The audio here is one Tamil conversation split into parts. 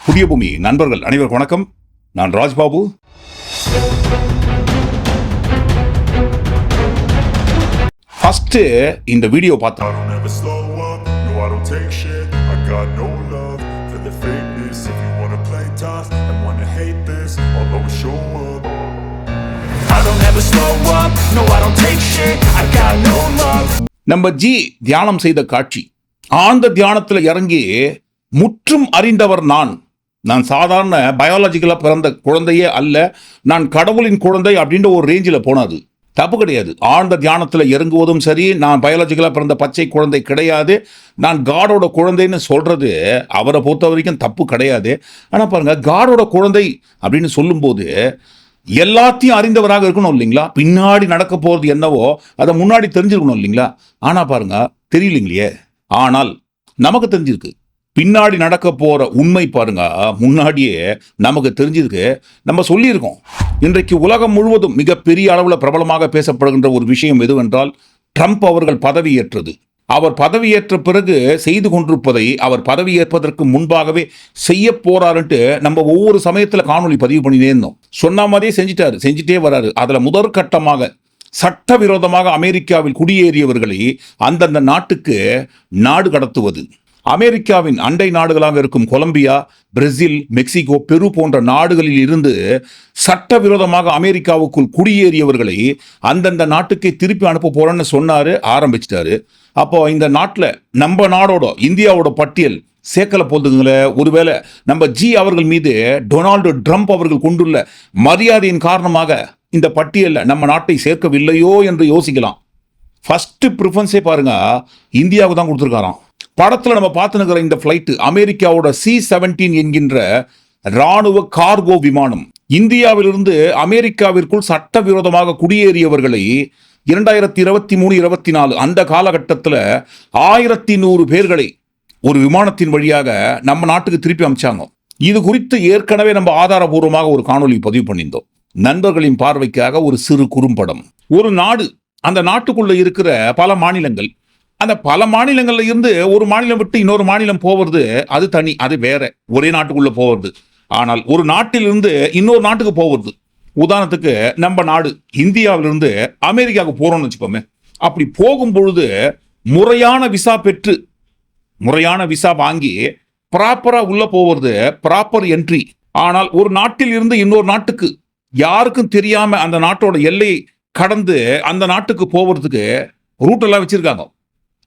புதிய பூமி நண்பர்கள் அனைவருக்கும் வணக்கம் நான் ராஜ்பாபு ஃபர்ஸ்ட் இந்த வீடியோ love நம்ம ஜி தியானம் செய்த காட்சி ஆழ்ந்த தியானத்தில் இறங்கி முற்றும் அறிந்தவர் நான் நான் சாதாரண பயாலஜிக்கலாக பிறந்த குழந்தையே அல்ல நான் கடவுளின் குழந்தை அப்படின்ற ஒரு ரேஞ்சில் போனது. தப்பு கிடையாது. ஆழ்ந்த தியானத்தில் இறங்குவதும் சரி நான் பயாலஜிக்கலாக பிறந்த பச்சை குழந்தை கிடையாது. நான் காடோட குழந்தைன்னு சொல்கிறது அவரை பொறுத்த வரைக்கும் தப்பு கிடையாது. ஆனால் பாருங்கள் காடோட குழந்தை அப்படின்னு சொல்லும்போது எல்லாத்தையும் அறிந்தவராக இருக்கணும் இல்லைங்களா? பின்னாடி நடக்க போகிறது என்னவோ அதை முன்னாடி தெரிஞ்சிருக்கணும் இல்லைங்களா? ஆனால் பாருங்கள் தெரியலைங்களே. ஆனால் நமக்கு தெரிஞ்சிருக்கு. பின்னாடி நடக்க போகிற உண்மை பாருங்க. முன்னாடியே நமக்கு தெரிஞ்சிருக்கு. நம்ம சொல்லியிருக்கோம். இன்றைக்கு உலகம் முழுவதும் மிகப்பெரிய அளவில் பிரபலமாக பேசப்படுகின்ற ஒரு விஷயம் எதுவென்றால் ட்ரம்ப் அவர்கள் பதவியேற்றது. அவர் பதவியேற்ற பிறகு செய்து கொண்டிருப்பதை அவர் பதவியேற்பதற்கு முன்பாகவே செய்ய போறாருன்ட்டு நம்ம ஒவ்வொரு சமயத்தில் காணொளி பதிவு பண்ணினே இருந்தோம். சொன்ன மாதிரியே செஞ்சிட்டாரு. செஞ்சுட்டே வராரு. அதில் முதற்கட்டமாக சட்டவிரோதமாக அமெரிக்காவில் குடியேறியவர்களை அந்தந்த நாட்டுக்கு நாடு கடத்துவது. அமெரிக்காவின் அண்டை நாடுகளாக இருக்கும் கொலம்பியா பிரேசில் மெக்சிகோ பெரு போன்ற நாடுகளில் இருந்து சட்டவிரோதமாக அமெரிக்காவுக்குள் குடியேறியவர்களை அந்தந்த நாட்டுக்கே திருப்பி அனுப்ப போறேன்னு சொன்னாரு ஆரம்பிச்சிட்டாரு. அப்போ இந்த நாட்டில் நம்ம நாடோட இந்தியாவோட பட்டியல் சேர்க்கல போதுங்களே. ஒருவேளை நம்ம ஜி அவர்கள் மீது டொனால்டு ட்ரம்ப் அவர்கள் கொண்டுள்ள மரியாதையின் காரணமாக இந்த பட்டியலில் நம்ம நாட்டை சேர்க்கவில்லையோ என்று யோசிக்கலாம். ஃபஸ்ட்டு ப்ரிஃபரன்ஸே பாருங்க இந்தியாவுக்கு தான் கொடுத்துருக்காராம். படத்தில் நம்ம பார்த்துனுக்கிற இந்த ஃப்ளைட்டு அமெரிக்காவோட சி செவன்டீன் என்கின்ற ராணுவ கார்கோ விமானம் இந்தியாவிலிருந்து அமெரிக்காவிற்குள் சட்டவிரோதமாக குடியேறியவர்களை இரண்டாயிரத்தி இருபத்தி மூணு இருபத்தி நாலு அந்த காலகட்டத்தில் ஆயிரத்தி நூறு பேர்களை ஒரு விமானத்தின் வழியாக நம்ம நாட்டுக்கு திருப்பி அமைச்சாங்க. இது குறித்து ஏற்கனவே நம்ம ஆதாரபூர்வமாக ஒரு காணொலி பதிவு பண்ணியிருந்தோம். நண்பர்களின் பார்வைக்காக ஒரு சிறு குறும்படம். ஒரு நாடு அந்த நாட்டுக்குள்ள இருக்கிற பல மாநிலங்கள் அந்த பல மாநிலங்களில் இருந்து ஒரு மாநிலம் விட்டு இன்னொரு மாநிலம் போவது அது தனி அது வேற. ஒரே நாட்டுக்குள்ள போவது. ஆனால் ஒரு நாட்டிலிருந்து இன்னொரு நாட்டுக்கு போவது. உதாரணத்துக்கு நம்ம நாடு இந்தியாவிலிருந்து அமெரிக்காவுக்கு போறோம்னு வச்சுப்போமே அப்படி போகும் பொழுது முறையான விசா பெற்று முறையான விசா வாங்கி ப்ராப்பரா உள்ள போவது ப்ராப்பர் என்ட்ரி ஆனால் ஒரு நாட்டில் இருந்து இன்னொரு நாட்டுக்கு யாருக்கும் தெரியாம அந்த நாட்டோட எல்லை கடந்து அந்த நாட்டுக்கு போவதுக்கு ரூட் எல்லாம் வச்சிருக்காங்க.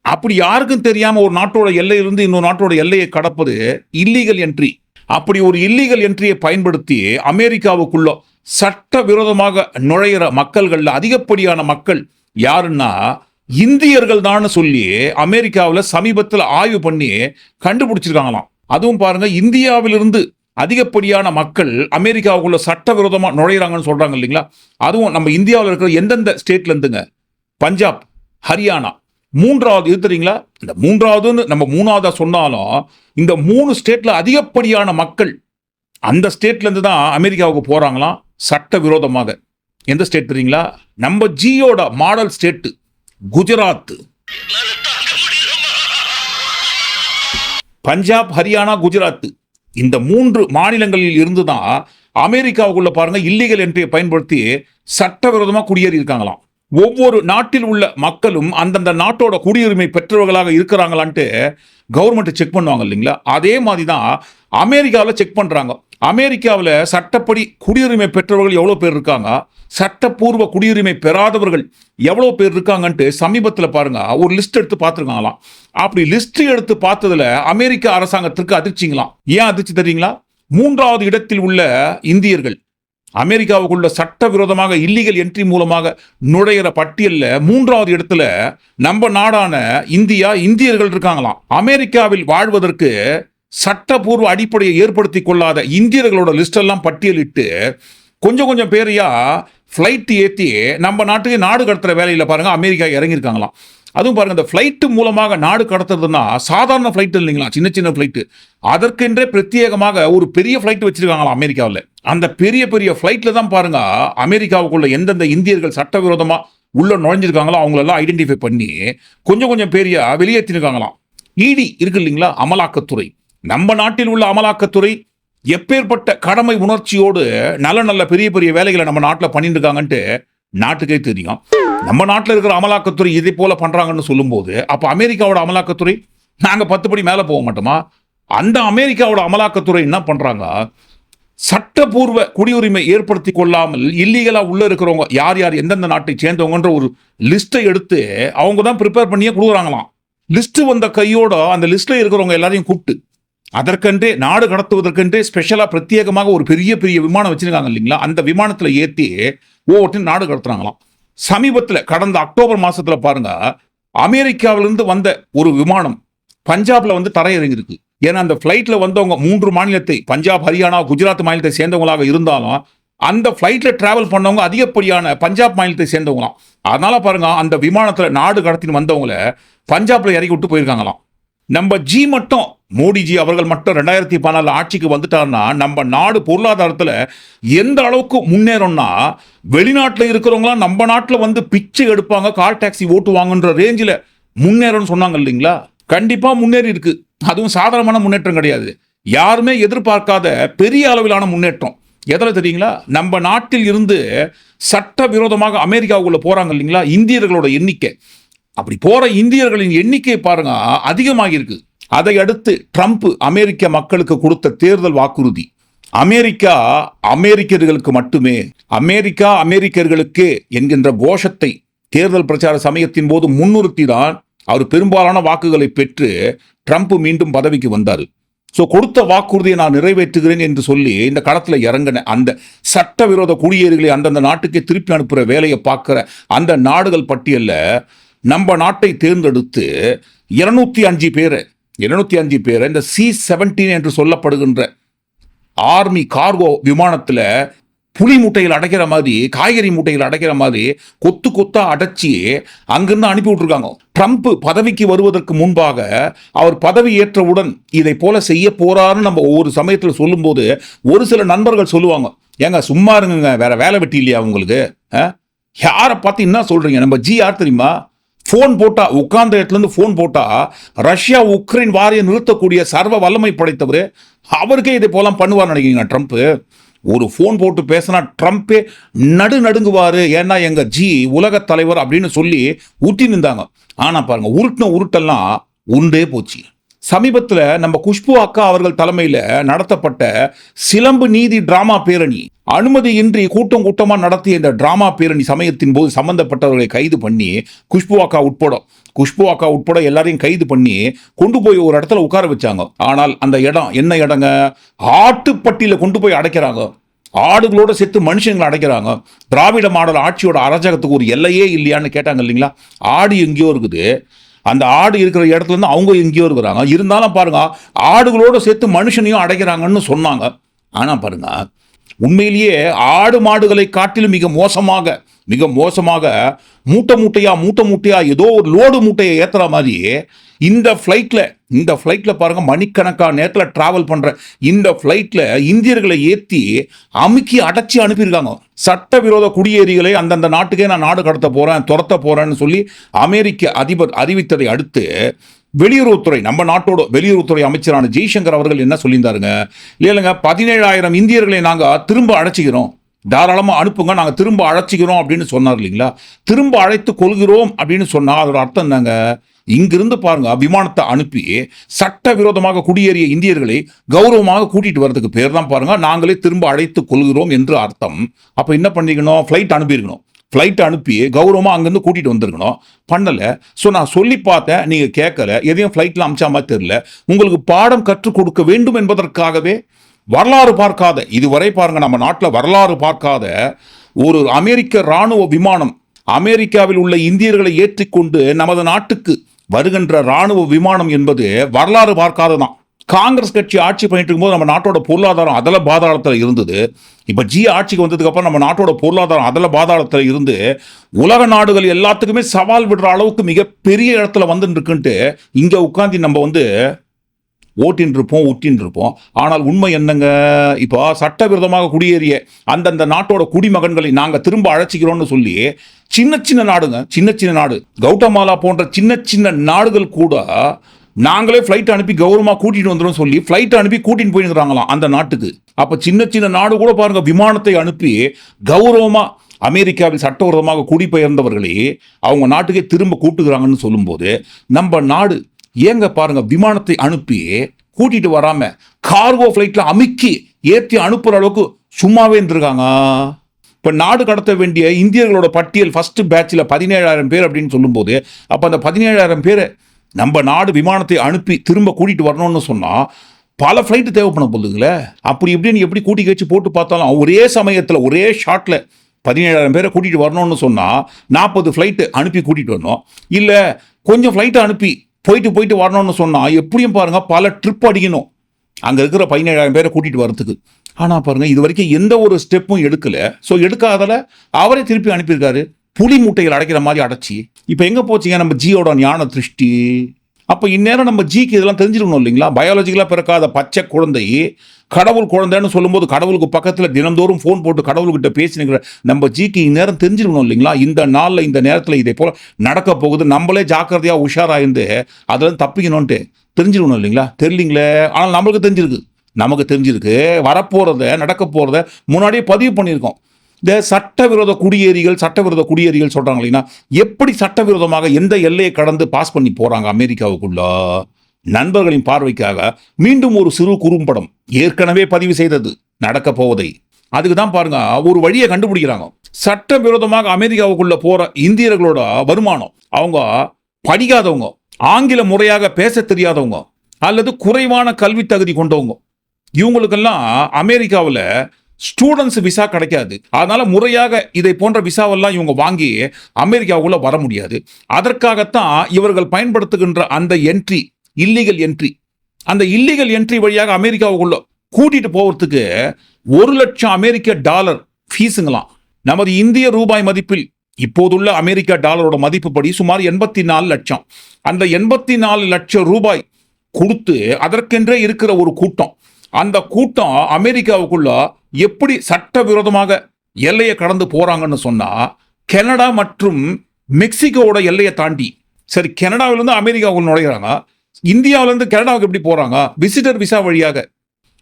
அப்படி யாருக்கும் தெரியாம ஒரு நாட்டோட எல்லையிலிருந்து இன்னொரு நாட்டோட எல்லையை கடப்பது இல்லீகல் என்ட்ரி அப்படி ஒரு இல்லீகல் என்ட்ரியை பயன்படுத்தி அமெரிக்காவுக்குள்ள சட்டவிரோதமாக நுழையிற மக்கள்கள்ல அதிகப்படியான மக்கள் யாருன்னா இந்தியர்கள் தான் சொல்லி அமெரிக்காவில் சமீபத்தில் ஆய்வு பண்ணி கண்டுபிடிச்சிருக்காங்களாம். அதுவும் பாருங்க இந்தியாவிலிருந்து அதிகப்படியான மக்கள் அமெரிக்காவுக்குள்ள சட்டவிரோதமாக நுழையிறாங்கன்னு சொல்றாங்க இல்லைங்களா? அதுவும் நம்ம இந்தியாவில் இருக்கிற எந்தெந்த ஸ்டேட்ல இருந்துங்க? பஞ்சாப் ஹரியானா மூன்றாவது இது தெரியுங்களா? இந்த மூன்றாவதுன்னு நம்ம மூணாவதா சொன்னாலும் இந்த மூணு ஸ்டேட்ல அதிகப்படியான மக்கள் அந்த ஸ்டேட்லேருந்து தான் அமெரிக்காவுக்கு போகிறாங்களாம் சட்ட விரோதமாக எந்த ஸ்டேட் தெரியுங்களா? நம்ம ஜியோட மாடல் ஸ்டேட்டு குஜராத். பஞ்சாப் ஹரியானா குஜராத். இந்த மூன்று மாநிலங்களில் இருந்து தான் அமெரிக்காவுக்குள்ள பாருங்க இல்லீகல் என்ட்ரியை பயன்படுத்தி சட்டவிரோதமாக குடியேறி இருக்காங்களாம் ஒவ்வொரு நாட்டில் உள்ள மக்களும் அந்தந்த நாட்டோட குடியுரிமை பெற்றவர்களாக இருக்கிறாங்களான்ட்டு கவர்மெண்ட் செக் பண்ணுவாங்க இல்லைங்களா? அதே மாதிரி தான் அமெரிக்காவில் செக் பண்ணுறாங்க அமெரிக்காவில் சட்டப்படி குடியுரிமை பெற்றவர்கள் எவ்வளோ பேர் இருக்காங்க? சட்டப்பூர்வ குடியுரிமை பெறாதவர்கள் எவ்வளோ பேர் இருக்காங்கன்ட்டு சமீபத்தில் பாருங்கள் ஒரு லிஸ்ட் எடுத்து பார்த்துருக்காங்களாம். அப்படி லிஸ்ட் எடுத்து பார்த்ததில் அமெரிக்க அரசாங்கத்திற்கு அதிர்ச்சிங்களாம். ஏன் அதிர்ச்சி தெரியுங்களா? மூன்றாவது இடத்தில் உள்ள இந்தியர்கள். அமெரிக்காவுக்குள்ள சட்டவிரோதமாக இல்லீகல் என்ட்ரி மூலமாக நுழையிற பட்டியலில் மூன்றாவது இடத்துல நம்ம நாடான இந்தியா இந்தியர்கள் இருக்காங்களாம். அமெரிக்காவில் வாழ்வதற்கு சட்டபூர்வ அடிப்படையை ஏற்படுத்தி கொள்ளாத இந்தியர்களோட லிஸ்டெல்லாம் பட்டியலிட்டு கொஞ்சம் கொஞ்சம் பேரையா ஃப்ளைட் ஏற்றி நம்ம நாட்டுக்கு நாடு கடத்துகிற வேலையில் பாருங்கள் அமெரிக்கா இறங்கியிருக்காங்களாம். அதுவும் பாருங்க இந்த ஃப்ளைட்டு மூலமாக நாடு கடத்துறதுன்னா சாதாரண ஃப்ளைட் இல்லைங்களா? சின்ன சின்ன ஃப்ளைட்டு அதற்கென்றே பிரத்யேகமாக ஒரு பெரிய ஃப்ளைட் வச்சுருக்காங்களாம் அமெரிக்காவில். அந்த பெரிய பெரிய ஃப்ளைட்டில் தான் பாருங்க அமெரிக்காவுக்குள்ள எந்தெந்த இந்தியர்கள் சட்டவிரோதமாக உள்ள நுழைஞ்சிருக்காங்களோ அவங்களெல்லாம் ஐடென்டிஃபை பண்ணி கொஞ்சம் கொஞ்சம் பேரையா வெளியேற்றிருக்காங்களாம். இடி இருக்கு இல்லைங்களா? அமலாக்கத்துறை. நம்ம நாட்டில் உள்ள அமலாக்கத்துறை எப்பேற்பட்ட கடமை உணர்ச்சியோடு நல்ல நல்ல பெரிய பெரிய வேலைகளை நம்ம நாட்டில் பண்ணிட்டு இருக்காங்கன்ட்டு நாட்டுக்கே தெரியும். நம்ம நாட்டில் இருக்கிற அமலாக்கத்துறை இதே போல பண்றாங்கன்னு சொல்லும்போது அப்போ அமெரிக்காவோட அமலாக்கத்துறை நாங்கள் பத்து படி மேலே போக மாட்டோமா? அந்த அமெரிக்காவோட அமலாக்கத்துறை என்ன பண்றாங்க? சட்டபூர்வ குடியுரிமை ஏற்படுத்தி கொள்ளாமல் இல்லீகலாக உள்ளே இருக்கிறவங்க யார் யார் எந்தெந்த நாட்டை சேர்ந்தவங்கன்ற ஒரு லிஸ்ட்டை எடுத்து அவங்க தான் ப்ரிப்பேர் பண்ணியே கொடுக்குறாங்களாம். லிஸ்ட்டு வந்த கையோட அந்த லிஸ்ட்டில் இருக்கிறவங்க எல்லாரையும் கூப்பிட்டு அதற்கென்றே நாடு கடத்துவதற்கென்றே ஸ்பெஷலாக பிரத்யேகமாக ஒரு பெரிய பெரிய விமானம் வச்சுருக்காங்க இல்லைங்களா? அந்த விமானத்தில் ஏற்றி ஒவ்வொருத்தையும் நாடு கடத்துறாங்களாம். சமீபத்தில் கடந்த அக்டோபர் மாதத்தில் பாருங்கள் அமெரிக்காவிலிருந்து வந்த ஒரு விமானம் பஞ்சாபில் வந்து தரையிறங்கிருக்கு ஏன்னா அந்த ஃப்ளைட்டில் வந்தவங்க மூன்று மாநிலத்தை பஞ்சாப் ஹரியானா குஜராத் மாநிலத்தை சேர்ந்தவங்களாக இருந்தாலும் அந்த ஃப்ளைட்டில் ட்ராவல் பண்ணவங்க அதிகப்படியான பஞ்சாப் மாநிலத்தை சேர்ந்தவங்களாம். அதனால பாருங்க அந்த விமானத்தில் நாடு கடத்தின்னு வந்தவங்கள பஞ்சாப்ல இறக்கி விட்டு போயிருக்காங்களாம். நம்ம ஜி மட்டும் மோடிஜி அவர்கள் மட்டும் ரெண்டாயிரத்தி பதினாலு ஆட்சிக்கு வந்துட்டாருன்னா நம்ம நாடு பொருளாதாரத்தில் எந்த அளவுக்கு முன்னேறோம்னா வெளிநாட்டில் இருக்கிறவங்களாம் நம்ம நாட்டில் வந்து பிச்சை எடுப்பாங்க கால் டாக்ஸி ஓட்டுவாங்கன்ற ரேஞ்சில் முன்னேறோம்னு சொன்னாங்க இல்லைங்களா? கண்டிப்பாக முன்னேறி இருக்குது அதுவும் சாதாரணமான முன்னேற்றம் கிடையாது. யாருமே எதிர்பார்க்காத பெரிய அளவிலான முன்னேற்றம். எதில் தெரியுங்களா? நம்ம நாட்டில் இருந்து சட்டவிரோதமாக அமெரிக்காவுக்குள்ள போகிறாங்க இல்லைங்களா? இந்தியர்களோட எண்ணிக்கை. அப்படி போகிற இந்தியர்களின் எண்ணிக்கை பாருங்க அதிகமாகியிருக்கு. அதை அடுத்து ட்ரம்ப் அமெரிக்க மக்களுக்கு கொடுத்த தேர்தல் வாக்குறுதி. அமெரிக்கா அமெரிக்கர்களுக்கு மட்டுமே அமெரிக்கா அமெரிக்கர்களுக்கு என்கின்ற கோஷத்தை தேர்தல் பிரச்சார சமயத்தின் போது முன்னிறுத்தி தான் அவர் பெரும்பாலான வாக்குகளை பெற்று ட்ரம்ப் மீண்டும் பதவிக்கு வந்தார். ஸோ கொடுத்த வாக்குறுதியை நான் நிறைவேற்றுகிறேன் என்று சொல்லி இந்த களத்தில் இறங்கின அந்த சட்டவிரோத குடியேறிகளை அந்தந்த நாட்டுக்கே திருப்பி அனுப்புகிற வேலையை பார்க்குற அந்த நாடுகள் பட்டியலில் நம்ம நாட்டை தேர்ந்தெடுத்து இருநூத்தி அஞ்சு பேரை இருநூத்தி அஞ்சு பேரை இந்த சி செவன்டீன் என்று சொல்லப்படுகின்ற ஆர்மி கார்கோ விமானத்தில் புளி மூட்டையில் அடைக்கிற மாதிரி காய்கறி மூட்டையில் அடைக்கிற மாதிரி கொத்து கொத்தா அடைச்சி அங்கிருந்து அனுப்பி விட்டுருக்காங்க. ட்ரம்ப் பதவிக்கு வருவதற்கு முன்பாக அவர் பதவி ஏற்றவுடன் இதை போல செய்ய போறாருன்னு நம்ம ஒவ்வொரு சமயத்தில் சொல்லும்போது ஒரு சில நண்பர்கள் சொல்லுவாங்க. ஏங்க சும்மா இருங்க வேற வேலை வெட்டி இல்லையா உங்களுக்கு? ஆ? யாரை பார்த்து என்ன சொல்றீங்க? நம்ம ஜி யார் தெரியுமா? ஃபோன் போட்டா உட்கார்ந்த இடத்துல இருந்து ஃபோன் போட்டா ரஷ்யா உக்ரைன் வாரியம் நிறுத்தக்கூடிய சர்வ வல்லமை படைத்தவர் அவருக்கே இதை போலாம் பண்ணுவார் நினைக்கிறீங்க ட்ரம்ப்? ஒரு ஃபோன் போட்டு பேசினா ட்ரம்ப்பே நடு நடுங்குவார். ஏன்னா எங்கள் ஜி உலகத் தலைவர் அப்படின்னு சொல்லி ஊட்டி நின்றாங்க. ஆனால் பாருங்கள் உருட்டின உருட்டெல்லாம் உண்டே போச்சு. சமீபத்தில் நம்ம குஷ்பு அக்கா அவர்கள் தலைமையில் நடத்தப்பட்ட சிலம்பு நீதி டிராமா பேரணி அனுமதியின்றி கூட்டம் கூட்டமாக நடத்திய இந்த டிராமா பேரணி சமயத்தின் போது சம்பந்தப்பட்டவர்களை கைது பண்ணி குஷ்பு அக்கா உட்பட குஷ்பு அக்கா உட்பட எல்லாரையும் கைது பண்ணி கொண்டு போய் ஒரு இடத்துல உட்கார வச்சாங்க. ஆனால் அந்த இடம் என்ன இடங்க? ஆட்டுப்பட்டியில் கொண்டு போய் அடைக்கிறாங்க. ஆடுகளோட சேர்த்து மனுஷங்களை அடைக்கிறாங்க. திராவிட மாடல் ஆட்சியோட அராஜகத்துக்கு ஒரு எல்லையே இல்லையான்னு கேட்டாங்க இல்லைங்களா? ஆடு எங்கேயோ இருக்குது. அந்த ஆடு இருக்கிற இடத்துல இருந்து அவங்க எங்கேயோ இருக்கிறாங்க. இருந்தாலும் பாருங்க ஆடுகளோட சேர்த்து மனுஷனையும் அடைக்கிறாங்கன்னு சொன்னாங்க. ஆனால் பாருங்க உண்மையிலேயே ஆடு மாடுகளை காட்டிலும் மிக மோசமாக மிக மோசமாக மூட்டை மூட்டையா மூட்டை மூட்டையா ஏதோ ஒரு லோடு மூட்டையை ஏற்றுற மாதிரி இந்த ஃப்ளைட்டில் இந்த ஃப்ளைட்டில் பாருங்கள் மணிக்கணக்கான நேரத்தில் ட்ராவல் பண்ணுற இந்த ஃப்ளைட்டில் இந்தியர்களை ஏற்றி அமுக்கி அடைச்சி அனுப்பியிருக்காங்க. சட்டவிரோத குடியேறிகளை அந்தந்த நாட்டுக்கே நான் நாடு கடத்த போகிறேன் துரத்த போகிறேன்னு சொல்லி அமெரிக்க அதிபர் அறிவித்ததை அடுத்து வெளியுறவுத்துறை நம்ம நாட்டோட வெளியுறவுத்துறை அமைச்சரான ஜெய்சங்கர் அவர்கள் என்ன சொல்லியிருந்தாருங்க? இல்லைங்க பதினேழாயிரம் இந்தியர்களை நாங்கள் திரும்ப அடைச்சிக்கிறோம். தாராளமாக அனுப்புங்க நாங்கள் திரும்ப அழைச்சிக்கிறோம் அப்படின்னு சொன்னார் இல்லைங்களா? திரும்ப அழைத்து கொள்கிறோம் அப்படின்னு சொன்னால் அதோட அர்த்தம் தாங்க இங்கிருந்து பாருங்க விமானத்தை அனுப்பி சட்டவிரோதமாக குடியேறிய இந்தியர்களை கௌரவமாக கூட்டிட்டு வர்றதுக்கு பேர் தான் பாருங்க நாங்களே திரும்ப அழைத்து கொள்கிறோம் என்று அர்த்தம். அப்போ என்ன பண்ணிக்கணும்? ஃப்ளைட் அனுப்பியிருக்கணும். ஃப்ளைட் அனுப்பி கௌரவமாக அங்கேருந்து கூட்டிகிட்டு வந்திருக்கணும். பண்ணலை. ஸோ நான் சொல்லி பார்த்தேன் நீங்கள் கேட்கல எதையும் ஃப்ளைட்டில் அமிச்சா மாதிரி உங்களுக்கு பாடம் கற்றுக் கொடுக்க வேண்டும் என்பதற்காகவே வரலாறு பார்க்காத இதுவரை பாருங்க நம்ம நாட்டில் வரலாறு பார்க்காத ஒரு அமெரிக்க இராணுவ விமானம் அமெரிக்காவில் உள்ள இந்தியர்களை ஏற்றிக்கொண்டு நமது நாட்டுக்கு வருகின்ற இராணுவ விமானம் என்பது வரலாறு பார்க்காததான். காங்கிரஸ் கட்சி ஆட்சி பண்ணிட்டு இருக்கும்போது நம்ம நாட்டோட பொருளாதாரம் அதில் பாதாளத்தில் இருந்தது. இப்போ ஜி ஆட்சிக்கு வந்ததுக்கப்புறம் நம்ம நாட்டோட பொருளாதாரம் அதில் பாதாளத்தில் இருந்து உலக நாடுகள் எல்லாத்துக்குமே சவால் விடுற அளவுக்கு மிகப்பெரிய இடத்துல வந்துட்டு இருக்குன்ட்டு இங்கே உட்காந்து நம்ம வந்து ஓட்டின்னு இருப்போம் உட்டின்னு இருப்போம் ஆனால் உண்மை என்னங்க? இப்போ சட்டவிரோதமாக குடியேறிய அந்தந்த நாட்டோட குடிமகன்களை நாங்கள் திரும்ப அழைச்சிக்கிறோம்னு சொல்லி சின்ன சின்ன நாடுங்க சின்ன சின்ன நாடு. கௌட்டமாலா போன்ற சின்ன சின்ன நாடுகள் கூட நாங்களே ஃப்ளைட் அனுப்பி கௌரவமாக கூட்டிகிட்டு வந்துடும் சொல்லி ஃப்ளைட் அனுப்பி கூட்டின்னு போயிருக்கிறாங்களாம் அந்த நாட்டுக்கு. அப்போ சின்ன சின்ன நாடு கூட பாருங்கள் விமானத்தை அனுப்பி கௌரவமாக அமெரிக்காவில் சட்டவிரோதமாக குடிபெயர்ந்தவர்களே அவங்க நாட்டுக்கே திரும்ப கூட்டுகிறாங்கன்னு சொல்லும்போது நம்ம நாடு ஏங்க பாருங்க விமானத்தை அனுப்பி கூட்டிட்டு வராம கார்கோ ஃப்ளைட்ல அமுக்கி ஏற்றி அனுப்புற அளவுக்கு சும்மாவே இருந்திருக்காங்க. இப்போ நாடு கடத்த வேண்டிய இந்தியர்களோட பட்டியல் ஃபர்ஸ்ட் பேட்சில் பதினேழாயிரம் பேர் அப்படின்னு சொல்லும்போது அப்போ அந்த பதினேழாயிரம் பேர் நம்ம நாடு விமானத்தை அனுப்பி திரும்ப கூட்டிகிட்டு வரணும்னு சொன்னால் பல ஃப்ளைட்டு தேவைப்பட போதுங்களே. அப்படி இப்படின்னு எப்படி கூட்டி கழிச்சு போட்டு பார்த்தாலும் ஒரே சமயத்தில் ஒரே ஷாட்டில் பதினேழாயிரம் பேரை கூட்டிகிட்டு வரணும்னு சொன்னால் நாற்பது ஃப்ளைட்டு அனுப்பி கூட்டிகிட்டு வரணும். இல்லை கொஞ்சம் ஃப்ளைட்டை அனுப்பி போயிட்டு போயிட்டு வரணும்னு சொன்னால் எப்படியும் பாருங்கள் பல ட்ரிப் அடிக்கணும். அங்கே இருக்கிற பதினேழாயிரம் பேரை கூட்டிகிட்டு வரத்துக்கு ஆனால் பாருங்கள் இது வரைக்கும் எந்த ஒரு ஸ்டெப்பும் எடுக்கலை. ஸோ எடுக்காதல அவரே திருப்பி அனுப்பியிருக்காரு. புலி மூட்டைகள் அடைக்கிற மாதிரி அடைச்சி. இப்போ எங்கே போச்சுங்க நம்ம ஜியோட ஞான திருஷ்டி? அப்போ இந்நேரம் நம்ம ஜிக்கு இதெல்லாம் தெரிஞ்சிருக்கணும் இல்லைங்களா? பயாலஜிக்கலாக பிறக்காத பச்சை குழந்தை கடவுள் குழந்தைன்னு சொல்லும்போது கடவுளுக்கு பக்கத்தில் தினந்தோறும் ஃபோன் போட்டு கடவுள்கிட்ட பேசினுங்கிற நம்ம ஜிக்கு இந்நேரம் தெரிஞ்சிருக்கணும் இல்லைங்களா? இந்த நாளில் இந்த நேரத்தில் இதே போல் நடக்க போகுது. நம்மளே ஜாக்கிரதையாக உஷாராக இருந்து அதில் தப்பிக்கணும்ன்ட்டு தெரிஞ்சிருக்கணும் இல்லைங்களா? தெரியலீங்களே? ஆனால் நம்மளுக்கு தெரிஞ்சிருக்கு. நமக்கு தெரிஞ்சிருக்கு. வரப்போகிறத நடக்க போகிறத முன்னாடியே பதிவு பண்ணியிருக்கோம். இந்த சட்டவிரோத குடியேறிகள் சட்டவிரோத குடியேறிகள் சொல்கிறாங்க இல்லைன்னா எப்படி சட்டவிரோதமாக எந்த எல்லையை கடந்து பாஸ் பண்ணி போகிறாங்க அமெரிக்காவுக்குள்ள? நண்பர்களின் பார்வைக்காக மீண்டும் ஒரு சிறு குறும்படம் ஏற்கனவே பதிவு செய்தது நடக்க போவதை. அதுக்கு தான் பாருங்க ஒரு வழியை கண்டுபிடிக்கிறாங்க. சட்டவிரோதமாக அமெரிக்காவுக்குள்ள போற இந்தியர்களோட வருமானம் அவங்க படிக்காதவங்க ஆங்கில முறையாக பேச தெரியாதவங்க அல்லது குறைவான கல்வி தகுதி கொண்டவங்க இவங்களுக்கெல்லாம் அமெரிக்காவில் ஸ்டூடெண்ட்ஸ் விசா கிடைக்காது. அதனால முறையாக இதை போன்ற விசாவெல்லாம் இவங்க வாங்கி அமெரிக்காவுக்குள்ள வர முடியாது. அதற்காகத்தான் இவர்கள் பயன்படுத்துகின்ற அந்த என்ட்ரி இல்லீகல் என்ட்ரி அந்த இல்லீகல் என்ட்ரி வழியாக அமெரிக்காவுக்குள்ள கூட்டிட்டு போகிறதுக்கு ஒரு லட்சம் அமெரிக்க டாலர் ஃபீஸுங்களாம் நமது இந்திய ரூபாய் மதிப்பில் இப்போதுள்ள அமெரிக்க டாலரோட மதிப்புப்படி சுமார் எண்பத்தி நாலு லட்சம். அந்த எண்பத்தி நாலு லட்சம் ரூபாய் கொடுத்து அதற்கென்றே இருக்கிற ஒரு கூட்டம். அந்த கூட்டம் அமெரிக்காவுக்குள்ள எப்படி சட்டவிரோதமாக எல்லையை கடந்து போகிறாங்கன்னு சொன்னால் கனடா மற்றும் மெக்சிகோவோட எல்லையை தாண்டி சரி கனடாவிலேருந்து அமெரிக்காவுக்கு நுழைகிறாங்க இந்தியாவிலேருந்து கனடாவுக்கு எப்படி போகிறாங்க விசிட்டர் விசா வழியாக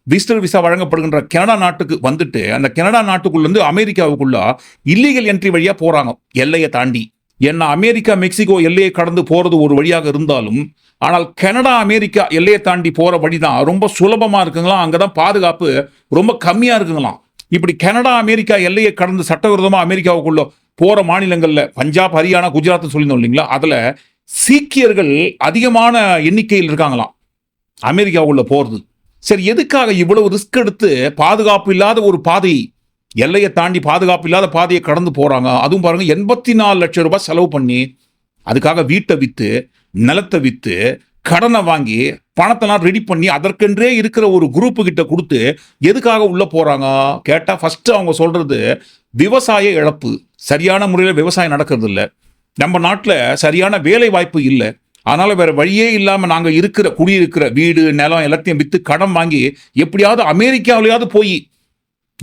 விசிட்டர் விசா வழங்கப்படுகின்ற கனடா நாட்டுக்கு வந்துட்டு அந்த கனடா நாட்டுக்குள்ளேருந்து அமெரிக்காவுக்குள்ள இல்லீகல் என்ட்ரி வழியாக போகிறாங்க எல்லையை தாண்டி. ஏன்னா அமெரிக்கா மெக்சிகோ எல்லையை கடந்து போகிறது ஒரு வழியாக இருந்தாலும் ஆனால் கனடா அமெரிக்கா எல்லையை தாண்டி போகிற வழி தான் ரொம்ப சுலபமாக இருக்குங்களாம். அங்கதான் பாதுகாப்பு ரொம்ப கம்மியாக இருக்குங்களாம். இப்படி கனடா அமெரிக்கா எல்லையை கடந்து சட்டவிரோதமாக அமெரிக்காவுக்குள்ள போகிற மாநிலங்களில் பஞ்சாப் ஹரியானா குஜராத் சொல்லியிருந்தோம் இல்லைங்களா? அதில் சீக்கியர்கள் அதிகமான எண்ணிக்கையில் இருக்காங்களாம். அமெரிக்காவுக்குள்ள போகிறது சரி எதுக்காக இவ்வளவு ரிஸ்க் எடுத்து பாதுகாப்பு இல்லாத ஒரு பாதை எல்லையை தாண்டி பாதுகாப்பு இல்லாத பாதையை கடந்து போகிறாங்க அதுவும் பாருங்கள் எண்பத்தி நாலு லட்சம் ரூபாய் செலவு பண்ணி அதுக்காக வீட்டை விற்று நிலத்தை விற்று கடனை வாங்கி பணத்தெல்லாம் ரெடி பண்ணி அதற்கென்றே இருக்கிற ஒரு குரூப்பு கிட்ட கொடுத்து எதுக்காக உள்ளே போகிறாங்க கேட்டால் ஃபஸ்ட்டு அவங்க சொல்கிறது விவசாய இழப்பு. சரியான முறையில் விவசாயம் நடக்கிறது இல்லை. நம்ம நாட்டில் சரியான வேலை வாய்ப்பு இல்லை. அதனால் வேறு வழியே இல்லாமல் நாங்கள் இருக்கிற குடியிருக்கிற வீடு நிலம் எல்லாத்தையும் விற்று கடன் வாங்கி எப்படியாவது அமெரிக்காவிலேயாவது போய்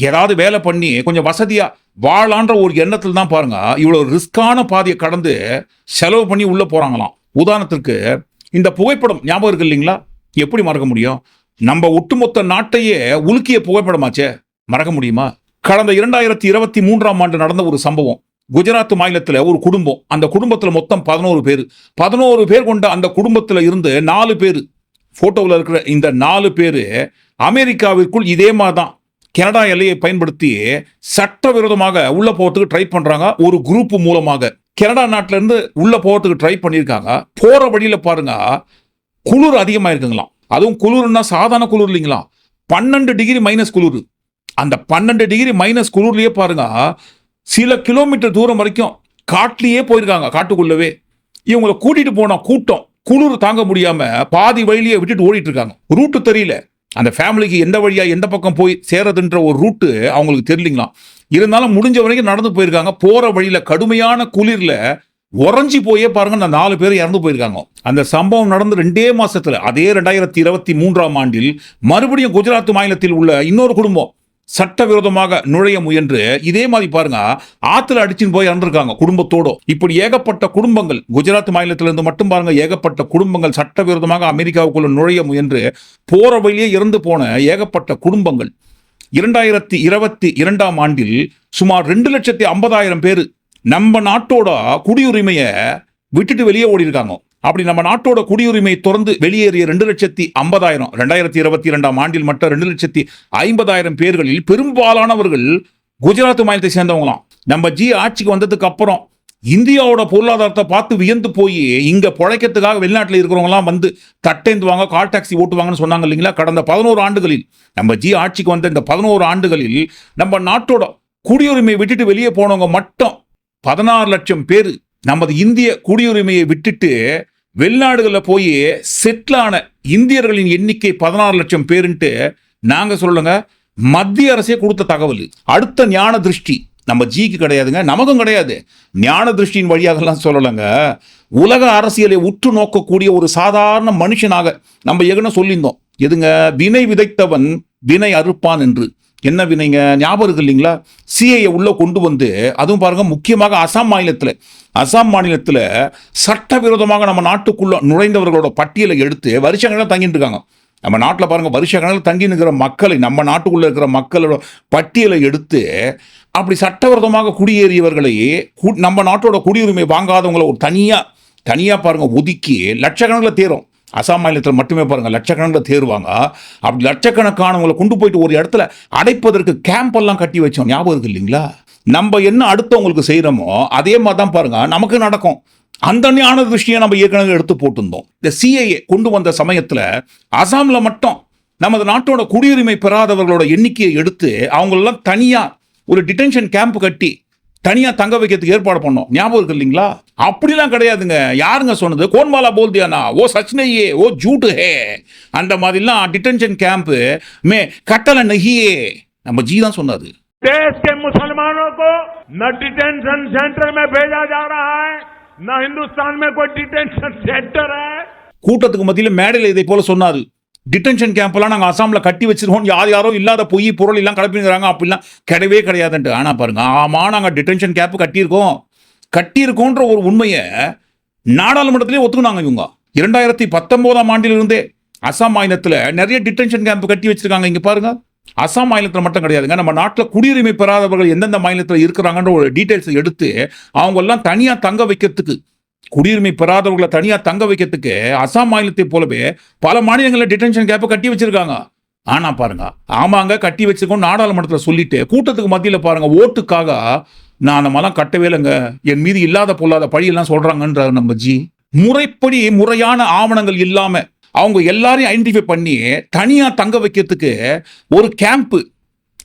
ஏதாவது வேலை பண்ணி கொஞ்சம் வசதியாக வாழான்ற ஒரு எண்ணத்தில் தான் பாருங்க. இவ்வளோ ரிஸ்கான பாதையை கடந்து செலவு பண்ணி உள்ளே போகிறாங்களாம் உதாரணத்திற்கு இந்த புகைப்படம் ஞாபகம் இருக்கு இல்லைங்களா? எப்படி மறக்க முடியும்? நம்ம ஒட்டுமொத்த நாட்டையே உலுக்கிய புகைப்படமாச்சே. மறக்க முடியுமா? கடந்த இரண்டாயிரத்தி இருபத்தி மூன்றாம் ஆண்டு நடந்த ஒரு சம்பவம். குஜராத் மாநிலத்தில் ஒரு குடும்பம். அந்த குடும்பத்தில் மொத்தம் பதினோரு பேர். பதினோரு பேர் கொண்ட அந்த குடும்பத்தில் இருந்து நாலு பேர். ஃபோட்டோவில் இருக்கிற இந்த நாலு பேர் அமெரிக்காவிற்குள் இதே மாதிரி தான் கனடா எல்லையை பயன்படுத்தி சட்டவிரோதமாக உள்ள போகிறதுக்கு ட்ரை பண்றாங்க. ஒரு குரூப் மூலமாக. கனடா நாட்டிலேருந்து உள்ள போகிறதுக்கு ட்ரை பண்ணியிருக்காங்க. போற வழியில பாருங்க குளிர் அதிகமாக இருக்குங்களாம் அதுவும் குளிர்னா சாதாரண குளிர் இல்லைங்களா? பன்னெண்டு டிகிரி மைனஸ் குளிர். அந்த பன்னெண்டு டிகிரி மைனஸ் குளிர்லயே பாருங்க சில கிலோமீட்டர் தூரம் வரைக்கும் காட்டிலேயே போயிருக்காங்க காட்டுக்குள்ளவே. இவங்களை கூட்டிட்டு போன கூட்டம். குளிர் தாங்க முடியாம பாதி வழியிலேயே விட்டுட்டு ஓடிட்டு இருக்காங்க. ரூட்டு தெரியல. அந்த ஃபேமிலிக்கு எந்த வழியாக எந்த பக்கம் போய் சேரதுன்ற ஒரு ரூட்டு அவங்களுக்கு தெரியலங்களாம் இருந்தாலும் முடிஞ்ச வரைக்கும் நடந்து போயிருக்காங்க. போகிற வழியில் கடுமையான குளிர்ல உறைஞ்சி போயே பாருங்க. அந்த நாலு பேர் இறந்து போயிருக்காங்க. அந்த சம்பவம் நடந்து ரெண்டே மாசத்துல அதே ரெண்டாயிரத்தி இருபத்தி மூன்றாம் ஆண்டில் மறுபடியும் குஜராத் மாநிலத்தில் உள்ள இன்னொரு குடும்பம் சட்டவிரோதமாக நுழைய முயன்று இதே மாதிரி பாருங்க ஆத்துல அடிச்சுன்னு போய் இறந்துருக்காங்க குடும்பத்தோட. இப்படி ஏகப்பட்ட குடும்பங்கள் குஜராத் மாநிலத்திலிருந்து மட்டும் பாருங்க ஏகப்பட்ட குடும்பங்கள் சட்டவிரோதமாக அமெரிக்காவுக்குள்ள நுழைய முயன்று போற வழியே இறந்து போன ஏகப்பட்ட குடும்பங்கள். இரண்டாயிரத்தி இருபத்தி இரண்டாம் ஆண்டில் சுமார் ரெண்டு லட்சத்தி ஐம்பதாயிரம் பேர் நம்ம நாட்டோட குடியுரிமையை விட்டுட்டு வெளியே ஓடி இருக்காங்க அப்படி நம்ம நாட்டோட குடியுரிமை திறந்து வெளியேறிய ரெண்டு லட்சத்தி ஐம்பதாயிரம் ரெண்டாயிரத்தி இருபத்தி இரண்டாம் ஆண்டில் மட்டும் ரெண்டு லட்சத்தி ஐம்பதாயிரம் பேர்களில் பெரும்பாலானவர்கள் குஜராத் மாநிலத்தை சேர்ந்தவங்களாம். நம்ம ஜி ஆட்சிக்கு வந்ததுக்கு அப்புறம் இந்தியாவோட பொருளாதாரத்தை பார்த்து வியந்து போய் இங்கே பிழைக்கிறதுக்காக வெளிநாட்டில் இருக்கிறவங்களாம் வந்து தட்டேந்துவாங்க கால் டாக்ஸி ஓட்டுவாங்கன்னு சொன்னாங்க இல்லைங்களா? கடந்த பதினோரு ஆண்டுகளில் நம்ம ஜி ஆட்சிக்கு வந்த இந்த பதினோரு ஆண்டுகளில் நம்ம நாட்டோட குடியுரிமை விட்டுட்டு வெளியே போனவங்க மட்டும் பதினாறு லட்சம் பேர் நமது இந்திய குடியுரிமையை விட்டுட்டு வெளிநாடுகளில் போய் செட்டிலான இந்தியர்களின் எண்ணிக்கை பதினாறு லட்சம் பேருன்ட்டு நாங்கள் சொல்லுங்க மத்திய அரசே கொடுத்த தகவல். அடுத்த ஞான திருஷ்டி நம்ம ஜிக்கு கிடையாதுங்க நமக்கும் கிடையாது. ஞான திருஷ்டியின் வழியாகலாம் சொல்லலைங்க. உலக அரசியலை உற்று நோக்கக்கூடிய ஒரு சாதாரண மனுஷனாக நம்ம எகுன சொல்லியிருந்தோம். எதுங்க? வினை விதைத்தவன் வினை அறுப்பான் என்று. என்ன வினைங்க ஞாபகம் இருக்கு இல்லைங்களா? சிஐயை உள்ளே கொண்டு வந்து அதுவும் பாருங்க முக்கியமாக அசாம் மாநிலத்தில் அசாம் மாநிலத்தில் சட்டவிரோதமாக நம்ம நாட்டுக்குள்ளே நுழைந்தவர்களோட பட்டியலை எடுத்து வருஷங்களாக தங்கிட்டு இருக்காங்க. நம்ம நாட்டில் பாருங்க வருஷ கணக்கில் தங்கி நிற்கிற மக்களை நம்ம நாட்டுக்குள்ளே இருக்கிற மக்களோட பட்டியலை எடுத்து அப்படி சட்டவிரோதமாக குடியேறியவர்களை கு- நம்ம நாட்டோட குடியுரிமை வாங்காதவங்களை ஒரு தனியாக தனியாக பாருங்கள் ஒதுக்கி லட்சக்கணக்கில் தேரும். அசாம் மாநிலத்தில் மட்டுமே பாருங்கள் லட்சக்கணக்கில் தேர்வாங்க. அப்படி லட்சக்கணக்கானவங்களை கொண்டு போயிட்டு ஒரு இடத்துல அடைப்பதற்கு கேம்ப் எல்லாம் கட்டி வச்சோம். ஞாபகம் இருக்கு இல்லைங்களா? நம்ம என்ன அடுத்தவங்களுக்கு செய்கிறோமோ அதே மாதிரி தான் பாருங்க நமக்கு நடக்கும். அந்த ஞான திருஷ்டியை நம்ம ஏற்கனவே எடுத்து போட்டிருந்தோம். இந்த சிஐஏ கொண்டு வந்த சமயத்தில் அசாமில் மட்டும் நமது நாட்டோட குடியுரிமை பெறாதவர்களோட எண்ணிக்கையை எடுத்து அவங்களெல்லாம் தனியாக ஒரு டிடென்ஷன் கேம்ப் கட்டி தனியா தங்க வைக்கிறதுக்கு ஏற்பாடு பண்ணோம் ஞாபகம் இருக்கு இல்லைங்களா அப்படிலாம் கிடையாதுங்க யாருங்க சொன்னது கோன்வாலா போல் தியானா ஓ சச்னையே ஓ ஜூட்டு ஹே அந்த மாதிரிலாம் டிடென்ஷன் கேம்ப் மே கட்டளை நகியே நம்ம ஜி தான் சொன்னாரு देश के मुसलमानों को न डिटेंशन सेंटर में भेजा जा रहा है न हिंदुस्तान में कोई डिटेंशन सेंटर है கூட்டத்துக்கு மத்தியில் மேடையில் இதை போல சொன்னாரு டிடென்ஷன் கேம்ப்லாம் நாங்கள் அசாமில் கட்டி வச்சிருக்கோம். யார் யாரோ இல்லாத பொய் பொருள் எல்லாம் கிளப்பிங்கிறாங்க அப்படிலாம் கிடையவே கிடையாதுன்ட்டு. ஆனால் பாருங்க ஆமாம் நாங்கள் டிடென்ஷன் கேம்ப் கட்டியிருக்கோம். கட்டியிருக்கோன்ற ஒரு உண்மையை நாடாளுமன்றத்திலே ஒத்துக்குனாங்க இவங்க. இரண்டாயிரத்தி பத்தொம்போதாம் ஆண்டிலிருந்தே அசாம் மாநிலத்தில் நிறைய டிடென்ஷன் கேம்ப் கட்டி வச்சிருக்காங்க. இங்கே பாருங்க அசாம் மாநிலத்தில் மட்டும் கிடையாதுங்க. நம்ம நாட்டில் குடியுரிமை பெறாதவர்கள் எந்தெந்த மாநிலத்தில் இருக்கிறாங்கன்ற ஒரு டீட்டெயில்ஸை எடுத்து அவங்க எல்லாம் தனியாக தங்க வைக்கிறதுக்கு குடியுரிமை பெறாதவர்களை தனியாக தங்க வைக்கிறதுக்கு அசாம் மாநிலத்தை போலவே பல மாநிலங்களில் டிடென்ஷன் கேப்பை கட்டி வச்சிருக்காங்க. ஆனால் பாருங்க ஆமாங்க கட்டி வச்சிருக்கோம் நாடாளுமன்றத்தில் சொல்லிட்டு கூட்டத்துக்கு மத்தியில் பாருங்க ஓட்டுக்காக நான் அந்த மாதிரிலாம் கட்டவே இல்லைங்க என் மீது இல்லாத பொல்லாத பழியெல்லாம் சொல்றாங்கன்றாரு நம்ம ஜி. முறைப்படி முறையான ஆவணங்கள் இல்லாம அவங்க எல்லாரையும் ஐடென்டிஃபை பண்ணி தனியாக தங்க வைக்கிறதுக்கு ஒரு கேம்ப்பு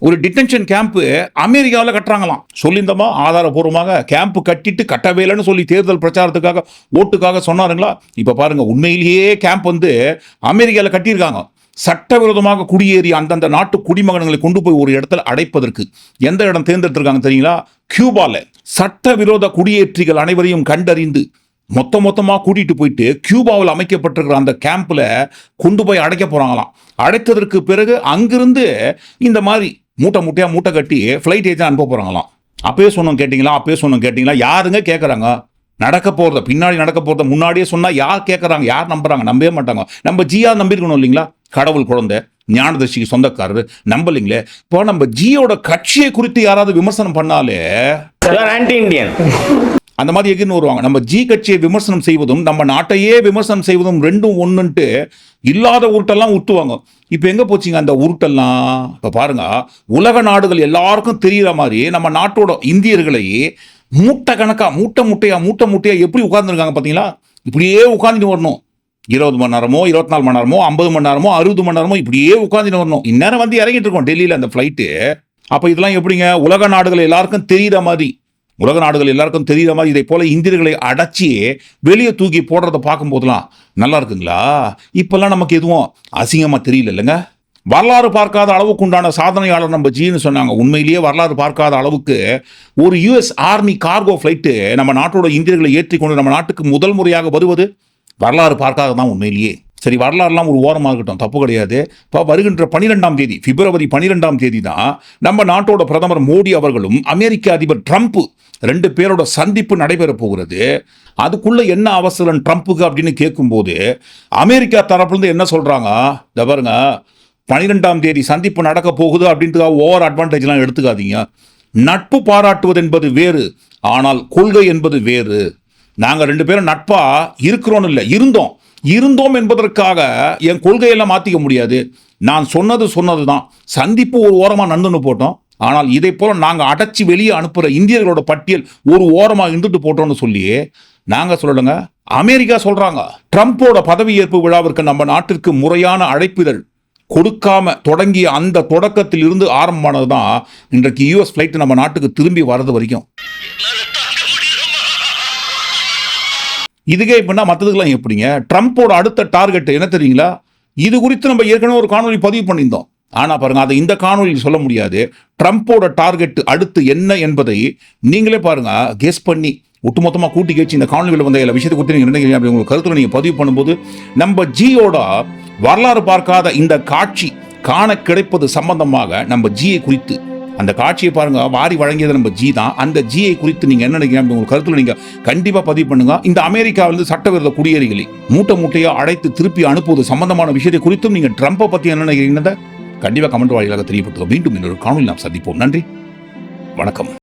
ஒரு டிடென்ஷன் கேம்ப் அமெரிக்காவில் கட்டுறாங்களாம். சொல்லியிருந்தோமா? ஆதாரபூர்வமாக கேம்ப் கட்டிட்டு கட்டவேலைன்னு சொல்லி தேர்தல் பிரச்சாரத்துக்காக ஓட்டுக்காக சொன்னாருங்களா? இப்போ பாருங்க உண்மையிலேயே கேம்ப் வந்து அமெரிக்காவில் கட்டியிருக்காங்க. சட்டவிரோதமாக குடியேறி அந்தந்த நாட்டு குடிமகன்களை கொண்டு போய் ஒரு இடத்துல அடைப்பதற்கு எந்த இடம் தேர்ந்தெடுத்திருக்காங்க தெரியுங்களா? கியூபாவில் சட்டவிரோத குடியேற்றிகள் அனைவரையும் கண்டறிந்து மொத்த மொத்தமாக கூட்டிட்டு போயிட்டு கியூபாவில் அமைக்கப்பட்டிருக்கிற அந்த கேம்பில் கொண்டு போய் அடைக்க போகிறாங்களாம் அடைத்ததற்கு பிறகு அங்கிருந்து இந்த மாதிரி மூட்டை மூட்டையா மூட்டை கட்டி ஃப்ளைட் ஏஜென்ட் அனுப்ப போறாங்களாம். அப்பயே சொன்னோம் கேட்டிங்களா? அப்பயே சொன்னோம் கேட்டிங்களா? யாருங்க கேட்குறாங்க நடக்க போகிறத பின்னாடி நடக்க போகிறத முன்னாடியே சொன்னால் யார் கேட்குறாங்க யார் நம்புறாங்க? நம்பவே மாட்டாங்க. நம்ம ஜியா நம்பியிருக்கணும் இல்லைங்களா? கடவுள் குழந்தை ஞானதர்ஷிக்கு சொந்தக்காரர் நம்பலைங்களே. இப்போ நம்ம ஜியோட கட்சியை குறித்து யாராவது விமர்சனம் பண்ணாலே ஆன்டி are. அந்த மாதிரி எகின்னு வருவாங்க. நம்ம ஜி கட்சியை விமர்சனம் செய்வதும் நம்ம நாட்டையே விமர்சனம் செய்வதும் ரெண்டும் ஒன்றுன்ட்டு இல்லாத உருட்டெல்லாம் உருட்டுவாங்க. இப்போ எங்கே போச்சுங்க அந்த உருட்டெல்லாம்? இப்போ பாருங்க உலக நாடுகள் எல்லாருக்கும் தெரிகிற மாதிரி நம்ம நாட்டோட இந்தியர்களை மூட்டை கணக்காக மூட்டை முட்டையாக மூட்டை முட்டையாக எப்படி உட்கார்ந்துருக்காங்க பார்த்தீங்களா இப்படியே உட்காந்துட்டு வரணும். இருபது மணி நேரமோ இருபத்தி நாலு மணி நேரமோ ஐம்பது மணி நேரமோ அறுபது மணி நேரமோ இப்படியே உட்காந்துட்டு வரணும். இந்நேரம் வந்து இறங்கிட்டு இருக்கோம் டெல்லியில் அந்த ஃப்ளைட்டு அப்போ இதெல்லாம் எப்படிங்க? உலக நாடுகள் எல்லாருக்கும் தெரிகிற மாதிரி. உலக நாடுகள் எல்லாருக்கும் தெரிகிற மாதிரி இதை போல இந்தியர்களை அடைச்சி வெளியே தூக்கி போடுறத பார்க்கும்போதெல்லாம் நல்லா இருக்குங்களா? இப்பெல்லாம் நமக்கு எதுவும் அசிங்கமாக தெரியல இல்லைங்க? வரலாறு பார்க்காத அளவுக்கு உண்டான சாதனையாளர் நம்ம ஜின்னு சொன்னாங்க. உண்மையிலேயே வரலாறு பார்க்காத அளவுக்கு ஒரு யுஎஸ் ஆர்மி கார்கோ ஃப்ளைட்டு நம்ம நாட்டோட இந்தியர்களை ஏற்றி கொண்டு நம்ம நாட்டுக்கு முதல் முறையாக வருவது வரலாறு பார்க்காத தான் உண்மையிலேயே. சரி வரலாறுலாம் ஒரு ஓரமாக இருக்கட்டும் தப்பு கிடையாது. இப்போ வருகின்ற பனிரெண்டாம் தேதி பிப்ரவரி பனிரெண்டாம் தேதி தான் நம்ம நாட்டோட பிரதமர் மோடி அவர்களும் அமெரிக்க அதிபர் ட்ரம்ப் ரெண்டு பேரோட சந்திப்பு நடைபெற போகிறது. அதுக்குள்ளே என்ன அவசரம் ட்ரம்ப்புக்கு அப்படின்னு கேட்கும்போது அமெரிக்கா தரப்புலேருந்து என்ன சொல்கிறாங்க இந்த பாருங்க பனிரெண்டாம் தேதி சந்திப்பு நடக்க போகுது அப்படின்ட்டு ஓவர் அட்வான்டேஜ்லாம் எடுத்துக்காதீங்க. நட்பு பாராட்டுவது என்பது வேறு ஆனால் கொள்கை என்பது வேறு. நாங்கள் ரெண்டு பேரும் நட்பாக இருக்கிறோன்னு இல்லை இருந்தோம். இருந்தோம் என்பதற்காக என் கொள்கையெல்லாம் மாற்றிக்க முடியாது. நான் சொன்னது சொன்னது தான் சந்திப்பு ஒரு ஓரமாக நந்துன்னு போட்டோம். ஆனால் இதை போல நாங்கள் அடைச்சி வெளியே அனுப்புகிற இந்தியர்களோட பட்டியல் ஒரு ஓரமாக இருந்துட்டு போட்டோம்னு சொல்லி நாங்கள் சொல்லலைங்க. அமெரிக்கா சொல்கிறாங்க ட்ரம்ப்போட பதவியேற்பு விழாவிற்கு நம்ம நாட்டிற்கு முறையான அழைப்பிதழ் கொடுக்காம தொடங்கிய அந்த தொடக்கத்தில் இருந்து ஆரம்பமானது தான் இன்றைக்கு யூஎஸ் ஃப்ளைட் நம்ம நாட்டுக்கு திரும்பி வர்றது வரைக்கும். இதுக்கே இப்படின்னா மற்றதுக்கெல்லாம் எப்படிங்க? ட்ரம்ப்போட அடுத்த டார்கெட் என்ன தெரியுங்களா? இது குறித்து நம்ம ஏற்கனவே ஒரு காணொலி பதிவு பண்ணியிருந்தோம். ஆனால் பாருங்கள் அதை இந்த காணொலியில் சொல்ல முடியாது. ட்ரம்ப்போட டார்கெட் அடுத்து என்ன என்பதை நீங்களே பாருங்க கெஸ் பண்ணி ஒட்டுமொத்தமாக கூட்டி கேச்சு இந்த காணொலியில் வந்த எல்லா விஷயத்தை குறித்து நீங்கள் நினைக்கிறீங்க அப்படி உங்களுக்கு கருத்தில் நீங்கள் பதிவு பண்ணும்போது நம்ம ஜியோட வரலாறு பார்க்காத இந்த காட்சி காண கிடைப்பது சம்பந்தமாக நம்ம ஜியை குறித்து அந்த காட்சியை பாருங்க வாரி வழங்கியது நம்ம ஜி தான். அந்த ஜியை குறித்து நீங்கள் என்ன நினைக்கிறீங்க அப்படி கருத்தில் நீங்கள் கண்டிப்பாக பதிவு பண்ணுங்க. இந்த அமெரிக்காவிலிருந்து சட்டவிரோத குடியேறிகளை மூட்டை மூட்டையாக அழைத்து திருப்பி அனுப்புவது சம்பந்தமான விஷயத்தை குறித்தும் நீங்கள் ட்ரம்ப்பை பற்றி என்ன நினைக்கிறீங்கன்னு கண்டிப்பா கமெண்ட் வாயிலாக தெரியப்படுத்துவோம் மீண்டும் இன்னொரு காணொலி நாம் சந்திப்போம். நன்றி. வணக்கம்.